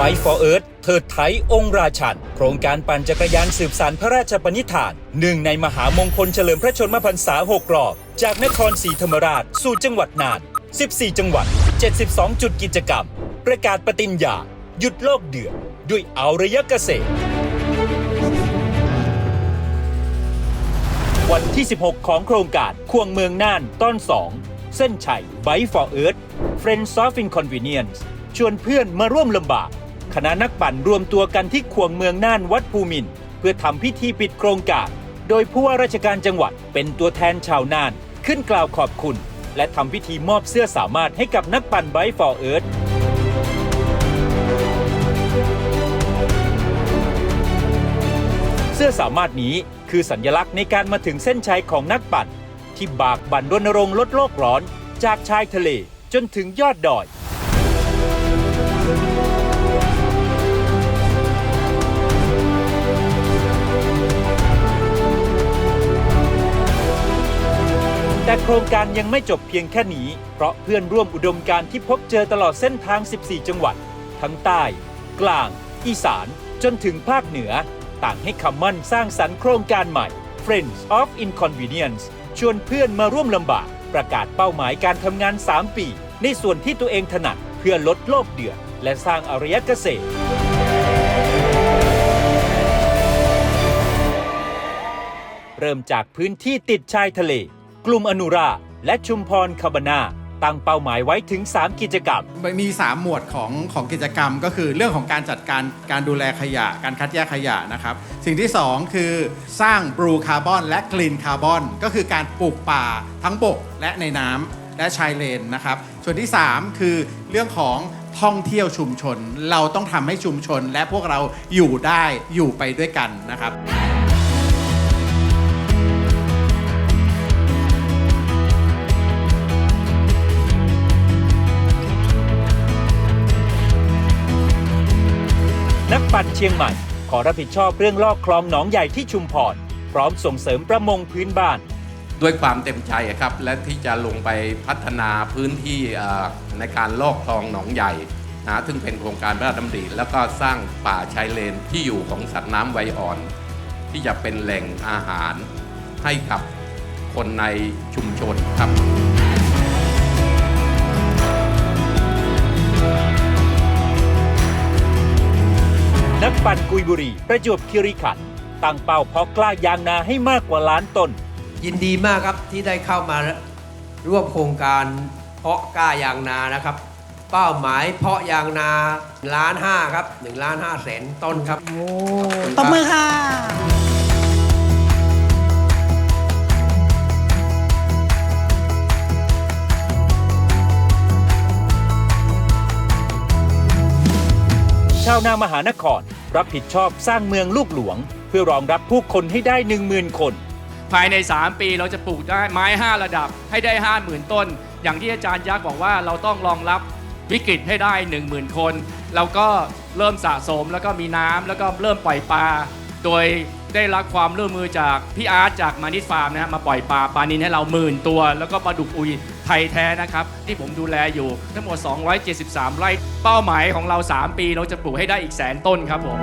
Bike for Earth เทิดไทยองค์ราชัน โครงการปั่นจักรยานสืบสานพระราชปณิธาน หนึ่งในมหามงคลเฉลิมพระชนมพรรษา 6 รอบ จากนครศรีธรรมราช สู่จังหวัดน่าน 14 จังหวัด 72 จุดกิจกรรม ประกาศปฏิญญา หยุดโลกเดือดด้วยเอาระยะเกษตร วันที่ 16 ของโครงการควงเมืองน่านต้น 2 เส้นชัย Bike for Earth Friends of Inconvenience ชวนเพื่อนมาร่วมลำบาก คณะนักปั่นรวมตัวกันที่ควงเมืองน่านวัดภูมิน เพื่อทำพิธีปิดโครงการโดยผู้ว่าราชการจังหวัดเป็นตัวแทนชาวน่าน ขึ้นกล่าวขอบคุณ และทำพิธีมอบเสื้อสามารถให้กับนักปั่น Bike for Earth เสื้อสามารถนี้คือสัญลักษณ์ในการมาถึงเส้นชัยของนักปั่น ที่บากบั่นรณรงค์ลดโลกร้อน จากชายทะเลจนถึงยอดดอย แต่โครงการยังไม่จบเพียงแค่นี้ เพราะเพื่อนร่วมอุดมการที่พบเจอตลอดเส้นทาง 14 จังหวัด ทั้งใต้ กลาง อีสาน จนถึงภาคเหนือ ต่างให้คำมั่นสร้างสรรค์โครงการใหม่ Friends of Inconvenience ชวนเพื่อนมาร่วมลำบาก ประกาศเป้าหมายการทำงาน 3 ปี ในส่วนที่ตัวเองถนัดเพื่อลดโลกเดือด และสร้างอารยเกษตรเริ่มจากพื้นที่ติดชายทะเล กลุ่มอนุรา และชุมพรคาบนาตั้งเป้าหมายไว้ถึง 3 กิจกรรม มี 3 หมวดของของกิจกรรมก็คือเรื่องของการจัดการการดูแลขยะ การคัดแยกขยะนะครับ สิ่งที่ 2 คือสร้างบลูคาร์บอนและกรีนคาร์บอนก็คือการปลูกป่าทั้งบกและในน้ำและชายเลนนะครับ ส่วนที่ 3 คือเรื่องของท่องเที่ยวชุมชน เราต้องทำให้ชุมชนและพวกเราอยู่ได้อยู่ไปด้วยกันนะครับ ปั่นเชียงใหม่ ขอรับผิดชอบเรื่องลอกคลองหนองใหญ่ที่ชุมพร พร้อมส่งเสริมประมงพื้นบ้าน ด้วยความเต็มใจครับ และที่จะลงไปพัฒนาพื้นที่ในการลอกคลองหนองใหญ่นะซึ่งเป็นโครงการพระราชดำริแล้วก็สร้างป่าชายเลนที่อยู่ของสัตว์น้ำไวอ่อน ที่จะเป็นแหล่งอาหารให้กับคนในชุมชนครับ นักปั่นกุยบุรี ประจวบคีรีขันธ์ตั้งเป้าเพาะกล้ายางนาให้มากกว่าล้านต้น ยินดีมากครับที่ได้เข้ามาร่วมโครงการเพาะกล้ายางนานะครับ เป้าหมายเพาะยางนาล้านห้าครับ1ล้านห้าแสนต้นครับโอ้ขอบคุณครับตบมือค่ะ ชาวนามหานคร รับผิดชอบสร้างเมืองลูกหลวง เพื่อรองรับผู้คนให้ได้ 10,000 คน ภายใน 3 ปีเราจะปลูกได้ไม้ 5 ระดับให้ได้ 50,000 ต้น อย่างที่อาจารย์ยักษ์บอกว่าเราต้องรองรับวิกฤตให้ได้ 10,000 คนเราก็เริ่มสะสมแล้วก็มีน้ำแล้วก็เริ่มปล่อยปลา โดยได้รับความร่วมมือจากพี่อาร์ตจากมานิสฟาร์มนะฮะมาปล่อยปลาปลานินให้เราหมื่นตัว แล้วก็ปลาดุกอุย ไทยแท้นะครับ ที่ผมดูแลอยู่ทั้งหมด 273 ไร่เป้าหมายของเรา 3 ปีเราจะปลูกให้ได้อีกแสนต้นครับผม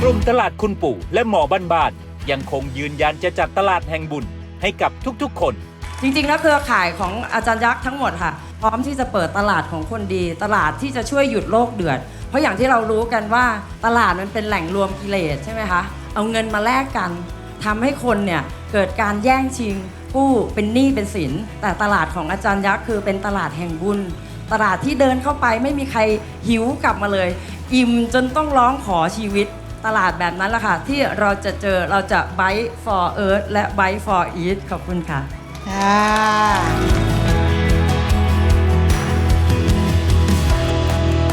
กลุ่มตลาดคุณปู่และหมอบ้านๆยังคงยืนยันจะจัดตลาดแห่งบุญให้กับทุกๆคน จริงๆ แล้วเครือข่ายของอาจารย์ยักษ์ทั้งหมดค่ะ พร้อมที่จะเปิดตลาดของคนดี ตลาดที่จะช่วยหยุดโลกเดือด เพราะอย่างที่เรารู้กันว่าตลาดมันเป็นแหล่งรวมกิเลสใช่ไหมคะ เอาเงินมาแลกกันทำให้คนเนี่ยเกิดการแย่งชิงผู้เป็นหนี้เป็นสิน แต่ตลาดของอาจารย์ยักษ์คือเป็นตลาดแห่งบุญ ตลาดที่เดินเข้าไปไม่มีใครหิวกลับมาเลย อิ่มจนต้องร้องขอชีวิต ตลาดแบบนั้นแหละค่ะที่เราจะเจอเราจะ Buy for Earth และ Buy for Eat ขอบคุณค่ะค่ะ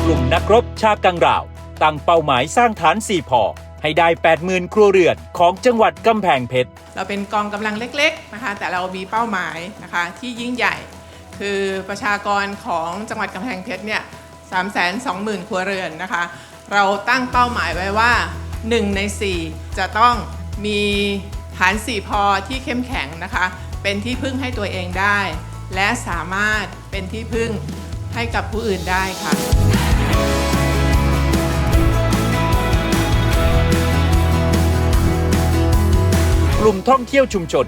ลุ่มนักรบชากังราว ตั้งเป้าหมายสร้างฐาน4พอ ให้ได้ 80,000 ครัวเรือนของจังหวัดกำแพงเพชร เราเป็นกองกำลังเล็กๆนะคะ แต่เรามีเป้าหมายนะคะที่ยิ่งใหญ่ คือประชากรของจังหวัดกำแพงเพชรเนี่ยสามแสนสองหมื่นครัวเรือนนะคะ เราตั้งเป้าหมายไว้ว่า 1 ใน 4 จะต้องมีฐานสี่พอที่เข้มแข็งนะคะ เป็นที่พึ่งให้ตัวเองได้ และสามารถเป็นที่พึ่งให้กับผู้อื่นได้ค่ะ ลุ่มท่องเที่ยวชุมชน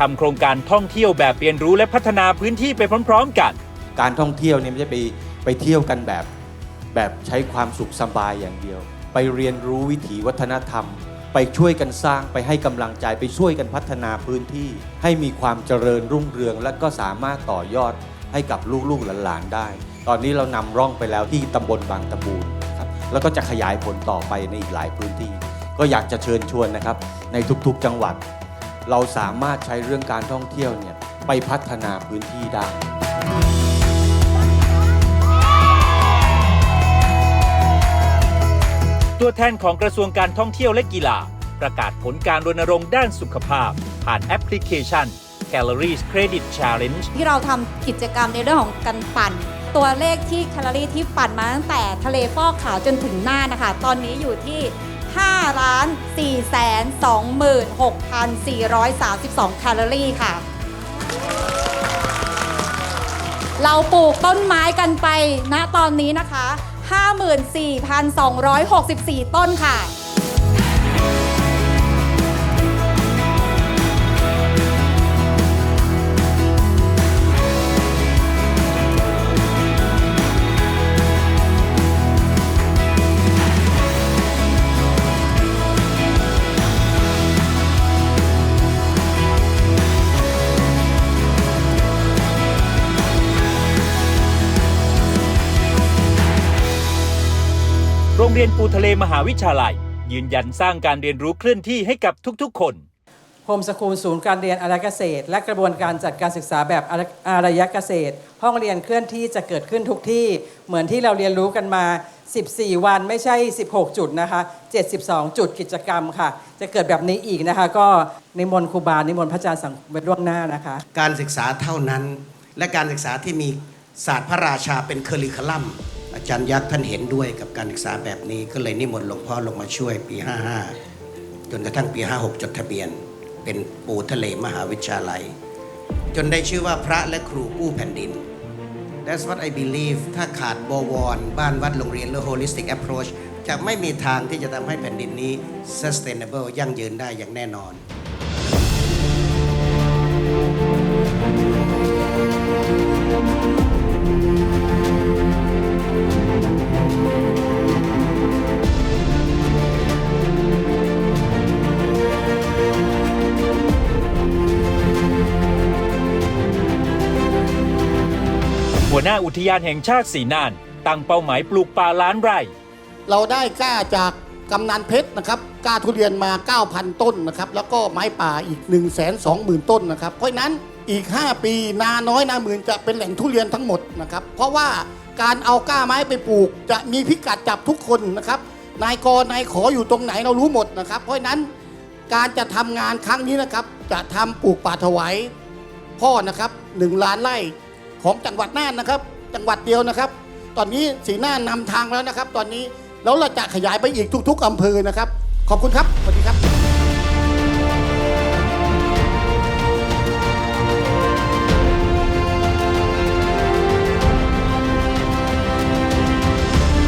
ทำโครงการท่องเที่ยวแบบเรียนรู้และพัฒนาพื้นที่ไปพร้อม ๆ กัน การท่องเที่ยวเนี่ยไม่ใช่ไปไปเที่ยวกันแบบ แบบใช้ความสุขสบายอย่างเดียว ไปเรียนรู้วิถีวัฒนธรรม ไปช่วยกันสร้างไปให้กำลังใจไปช่วยกันพัฒนาพื้นที่ ให้มีความเจริญรุ่งเรือง และก็สามารถต่อยอดให้กับลูกๆหลานๆได้ ตอนนี้เรานำร่องไปแล้วที่ตำบลบางตะบูนครับแล้วก็จะขยายผลต่อไปในอีกหลายพื้นที่ ก็อยากจะเชิญชวนนะครับในทุกๆจังหวัด เราสามารถใช้เรื่องการท่องเที่ยวเนี่ยไปพัฒนาพื้นที่ได้ตัวแทนของกระทรวงการท่องเที่ยวและกีฬา ประกาศผลการรณรงค์ด้านสุขภาพ ผ่านแอปพลิเคชัน Calories Credit Challenge ที่เราทำกิจกรรมในเรื่องของการปั่น ตัวเลขที่แคลอรี่ที่ปั่นมาตั้งแต่ทะเลฟอกขาวจนถึงหน้านะคะ ตอนนี้อยู่ที่ 5 ล้าน 426,432 แคลอรี่ค่ะ เราปลูกต้นไม้กันไปณนะตอนนี้นะคะ 54,264 ต้นค่ะ เรียนปูทะเลมหาวิทยาลัย ยืนยันสร้างการเรียนรู้เคลื่อนที่ให้กับทุกๆ คนโฮมสคูลศูนย์การเรียนอารยเกษตร และกระบวนการจัดการศึกษาแบบอารอารยเกษตร ห้องเรียนเคลื่อนที่จะเกิดขึ้นทุกที่ เหมือนที่เราเรียนรู้กันมา 14 วันไม่ใช่ 16 จุดนะคะ 72 จุดกิจกรรมค่ะ จะเกิดแบบนี้อีกนะคะ ก็นิมนต์ครูบานิมนต์พระอาจารย์สังเวชล่วงหน้านะคะ การศึกษาเท่านั้น และการศึกษาที่มีศาสตร์พระราชาเป็นเคอริคัลลัม อาจารย์ยักษ์ท่านเห็นด้วยกับการศึกษาแบบนี้ก็เลยนิมนต์หลวงพ่อลงมาช่วยปี 55 จนกระทั่งปี 56 จดทะเบียน เป็นปูทะเลมหาวิทยาลัย จนได้ชื่อว่าพระและครูกู้แผ่นดิน That's what I believe ถ้าขาดบวร บ้านวัดโรงเรียนหรือ holistic approach จะไม่มีทางที่จะทำให้แผ่นดินนี้ sustainable ยั่งยืนได้อย่างแน่นอน หัวหน้าอุทยานแห่งชาติสีน่าน ตั้งเป้าหมายปลูกป่าล้านไร่ เราได้กล้าจากกำนันเพชรนะครับกล้าทุเรียนมา 9,000 ต้นนะครับ แล้วก็ไม้ป่าอีก 1 2 0 0 0 0 ต้นนะครับ เพราะฉะนั้นอีก 5 ปีนาน้อยนาหมื่นจะเป็นแหล่งทุเรียนทั้งหมดนะครับ เพราะว่าการเอาก้าไม้ไปปลูก จะมีพิกัดจับทุกคนนะครับ นายกนายขออยู่ตรงไหนเรารู้หมดนะครับ เพราะฉะนั้นการจะทำงานครั้งนี้นะครับ จะทำปลูกป่าถวายพ่อนะครับหนึ่งล้านไร่ ของจังหวัดน่านนะครับ จังหวัดเดียวนะครับ ตอนนี้สีหน้านำทางแล้วนะครับ ตอนนี้แล้วเราจะขยายไปอีกทุก ๆอำเภอนะครับ ขอบคุณครับสวัสดีครับ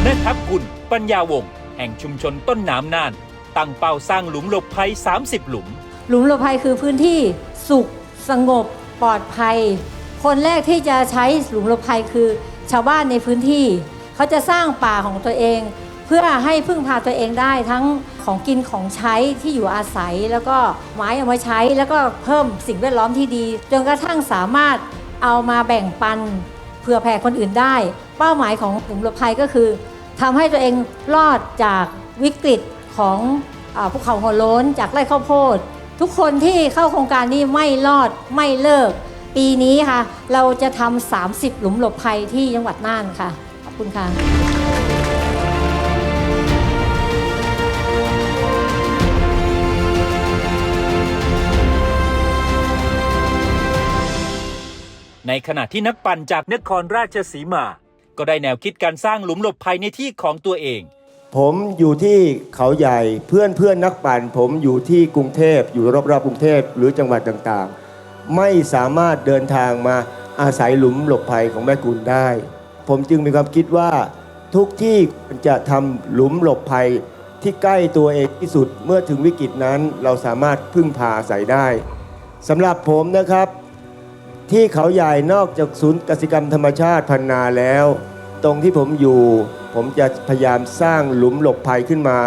แม่ทัพกุลปัญญาวงศ์แห่งชุมชนต้นน้ำน่าน ตั้งเป้าสร้างหลุมหลบภัย 30 หลุม หลุมหลบภัยคือพื้นที่สุข สงบ ปลอดภัย คนแรกที่จะใช้หลุมหลบภัยคือชาวบ้านในพื้นที่ เขาจะสร้างป่าของตัวเอง เพื่อให้พึ่งพาตัวเองได้ทั้งของกินของใช้ที่อยู่อาศัย แล้วก็ไม้เอามาใช้แล้วก็เพิ่มสิ่งแวดล้อมที่ดีจนกระทั่งสามารถเอามาแบ่งปันเผื่อแผ่คนอื่นได้ เป้าหมายของหลุมหลบภัยก็คือทำให้ตัวเองรอดจากวิกฤตของภูเขาหัวโล้นจากไร่ข้าวโพด ทุกคนที่เข้าโครงการนี้ไม่รอดไม่เลิก ปีนี้ค่ะ เราจะทำ30 หลุมหลบภัยที่จังหวัดน่านค่ะ ขอบคุณค่ะ ในขณะที่นักปั่นจากนครราชสีมา ก็ได้แนวคิดการสร้างหลุมหลบภัยในที่ของตัวเอง ผมอยู่ที่เขาใหญ่เพื่อนเพื่อนนักปั่น ผมอยู่ที่กรุงเทพอยู่รอบๆกรุงเทพหรือจังหวัดต่างๆ ไม่สามารถเดินทางมาอาศัยหลุมหลบภัยของแม่กุลได้ ผมจึงมีความคิดว่าทุกที่จะทำหลุมหลบภัยที่ใกล้ตัวเองที่สุดเมื่อถึงวิกฤตนั้นเราสามารถพึ่งพาอาศัยได้สำหรับผมนะครับ ที่เขาใหญ่นอกจากศูนย์กสิกรรมธรรมชาติพันนาแล้ว ตรงที่ผมอยู่ ผมจะพยายามสร้างหลุมหลบภัยขึ้นมา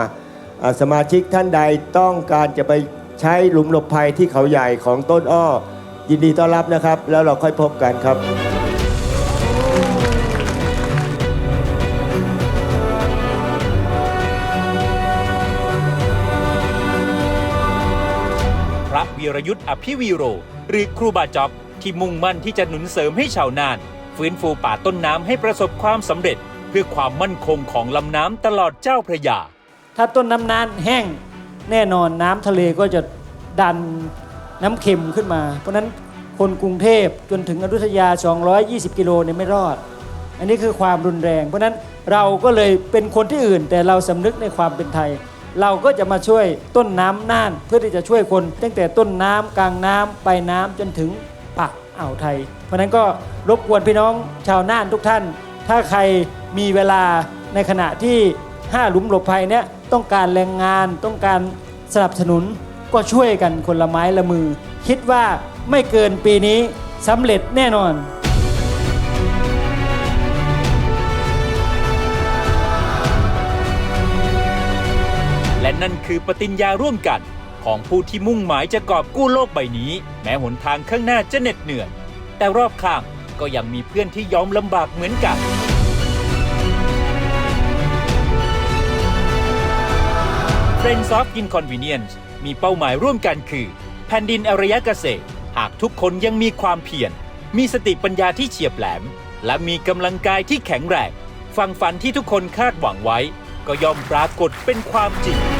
อ่าสมาชิกท่านใดต้องการจะไปใช้หลุมหลบภัยที่เขาใหญ่ของต้นอ้อ ยินดีต้อนรับนะครับ แล้วเราค่อยพบกันครับพระวีรยุทธ์อภิวีโร หรือครูบาจอกที่มุ่งมั่นที่จะหนุนเสริมให้ชาวนาน ฟื้นฟูป่าต้นน้ำให้ประสบความสำเร็จ เพื่อความมั่นคงของลำน้ำตลอดเจ้าพระยา ถ้าต้นน้ำนานแห้งแน่นอนน้ำทะเลก็จะดัน น้ำเค็มขึ้นมา เพราะฉะนั้นคนกรุงเทพจนถึงอยุธยา 220 กิโลเนี่ยไม่รอด อันนี้คือความรุนแรง เพราะฉะนั้นเราก็เลยเป็นคนที่อื่น แต่เราสำนึกในความเป็นไทย เราก็จะมาช่วยต้นน้ำน่าน เพื่อที่จะช่วยคน ตั้งแต่ต้นน้ำกลางน้ำปลายน้ำจนถึงปากอ่าวไทย เพราะฉะนั้นก็รบกวนพี่น้องชาวน่านทุกท่าน ถ้าใครมีเวลาในขณะที่ห้าหลุมหลบภัยเนี่ยต้องการแรงงานต้องการสนับสนุน ก็ช่วยกันคนละไม้ละมือ คิดว่าไม่เกินปีนี้สำเร็จแน่นอนและนั่นคือปฏิญญาร่วมกัน ของผู้ที่มุ่งหมายจะกอบกู้โลกใบนี้ แม้หนทางข้างหน้าจะเหน็ดเหนื่อย แต่รอบข้างก็ยังมีเพื่อนที่ยอมลำบากเหมือนกัน Friends of Inconvenience มีเป้าหมายร่วมกันคือ แผ่นดินอารยเกษตร หากทุกคนยังมีความเพียร มีสติปัญญาที่เฉียบแหลม และมีกำลังกายที่แข็งแรง ฟังฝันที่ทุกคนคาดหวังไว้ ก็ย่อมปรากฏเป็นความจริง